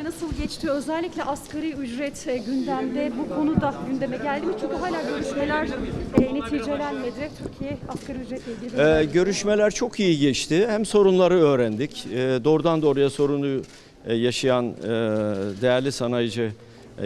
görüşme nasıl geçti? Özellikle asgari ücret e, gündemde bu konuda gündeme geldi mi? Çünkü hala görüşmeler e, neticelenmedi. Türkiye asgari ücretle ilgili. Ee, görüşmeler çok iyi geçti. Hem sorunları öğrendik. Ee, doğrudan doğruya sorunu e, yaşayan e, değerli sanayici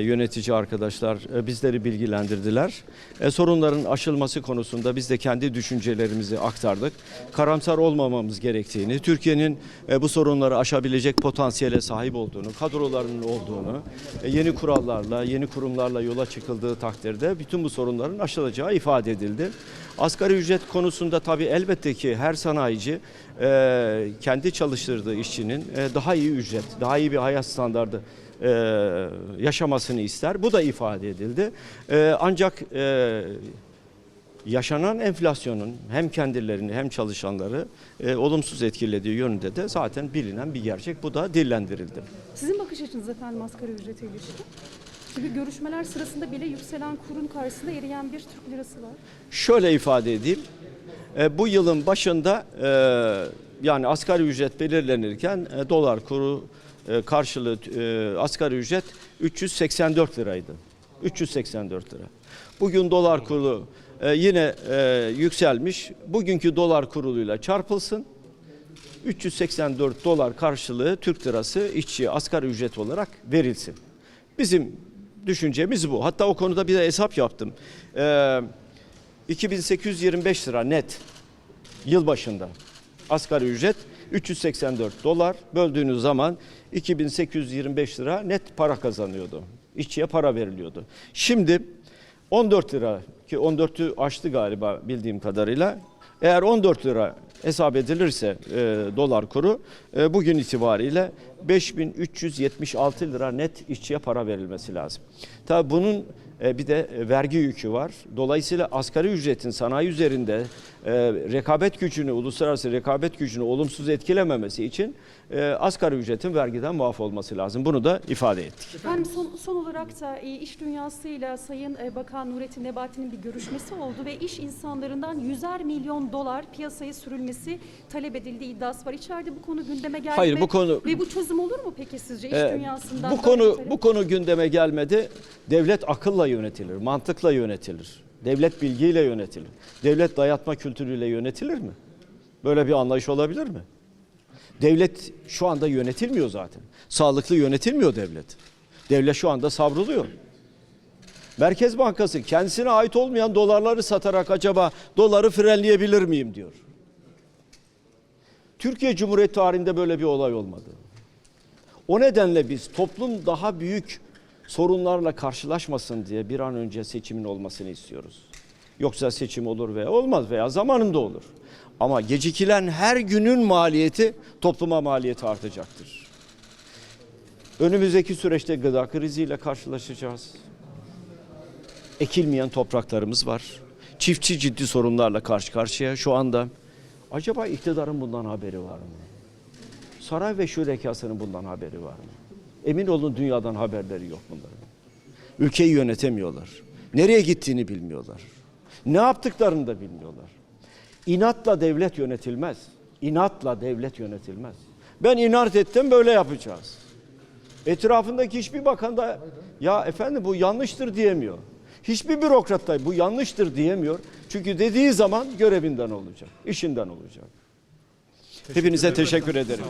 yönetici arkadaşlar e, bizleri bilgilendirdiler. E, sorunların aşılması konusunda biz de kendi düşüncelerimizi aktardık. Karamsar olmamamız gerektiğini, Türkiye'nin e, bu sorunları aşabilecek potansiyele sahip olduğunu, kadrolarının olduğunu, e, yeni kurallarla, yeni kurumlarla yola çıkıldığı takdirde bütün bu sorunların aşılacağı ifade edildi. Asgari ücret konusunda tabii elbette ki her sanayici e, kendi çalıştırdığı işçinin e, daha iyi ücret, daha iyi bir hayat standardı e, yaşamasını ister. Bu da ifade edildi. E, ancak e, yaşanan enflasyonun hem kendilerini hem çalışanları e, olumsuz etkilediği yönünde de zaten bilinen bir gerçek. Bu da dillendirildi. Sizin bakış açınız efendim asgari ücrete ilişkin? Çünkü görüşmeler sırasında bile yükselen kurun karşısında eriyen bir Türk lirası var. Şöyle ifade edeyim. E, bu yılın başında e, yani asgari ücret belirlenirken e, dolar kuru e, karşılığı e, asgari ücret 384 liraydı. 384 lira. Bugün dolar kuru e, yine e, yükselmiş. Bugünkü dolar kuruluyla çarpılsın. 384 dolar karşılığı Türk lirası işçiye asgari ücret olarak verilsin. Bizim düşüncemiz bu. Hatta o konuda bir de hesap yaptım. Ee, 2825 lira net yıl başında asgari ücret 384 dolar böldüğünüz zaman 2825 lira net para kazanıyordu. İşçiye para veriliyordu. Şimdi 14 lira ki 14'ü aştı galiba bildiğim kadarıyla. Eğer 14 lira hesap edilirse e, dolar kuru e, bugün itibariyle 5376 lira net işçiye para verilmesi lazım. Tabii bunun bir de e, vergi yükü var. Dolayısıyla asgari ücretin sanayi üzerinde e, rekabet gücünü, uluslararası rekabet gücünü olumsuz etkilememesi için e, asgari ücretin vergiden muaf olması lazım. Bunu da ifade ettik. Efendim son, son olarak da e, iş dünyasıyla Sayın e, Bakan Nurettin Nebati'nin bir görüşmesi oldu ve iş insanlarından yüzer milyon dolar piyasaya sürülmesi talep edildiği iddiası var. İçeride bu konu gündeme geldi Hayır, bu konu- Ve bu çözüm olur mu peki sizce iş Ee, dünyasından? Bu konu bu konu gündeme gelmedi. Devlet akılla yönetilir, mantıkla yönetilir. Devlet bilgiyle yönetilir. Devlet dayatma kültürüyle yönetilir mi? Böyle bir anlayış olabilir mi? Devlet şu anda yönetilmiyor zaten. Sağlıklı yönetilmiyor devlet. Devlet şu anda savruluyor. Merkez Bankası kendisine ait olmayan dolarları satarak acaba doları frenleyebilir miyim diyor. Türkiye Cumhuriyeti tarihinde böyle bir olay olmadı. O nedenle biz toplum daha büyük sorunlarla karşılaşmasın diye bir an önce seçimin olmasını istiyoruz. Yoksa seçim olur veya olmaz veya zamanında olur. Ama gecikilen her günün maliyeti topluma maliyeti artacaktır. Önümüzdeki süreçte gıda kriziyle karşılaşacağız. Ekilmeyen topraklarımız var. Çiftçi ciddi sorunlarla karşı karşıya şu anda. Acaba iktidarın bundan haberi var mı? Saray ve şurekasının bundan haberi var mı? Emin olun dünyadan haberleri yok bunların. Ülkeyi yönetemiyorlar. Nereye gittiğini bilmiyorlar. Ne yaptıklarını da bilmiyorlar. İnatla devlet yönetilmez. İnatla devlet yönetilmez. Ben inat ettim böyle yapacağız. Etrafındaki hiçbir bakan da ya efendim bu yanlıştır diyemiyor. Hiçbir bürokrat da bu yanlıştır diyemiyor. Çünkü dediği zaman görevinden olacak, işinden olacak. Hepinize teşekkür ederim.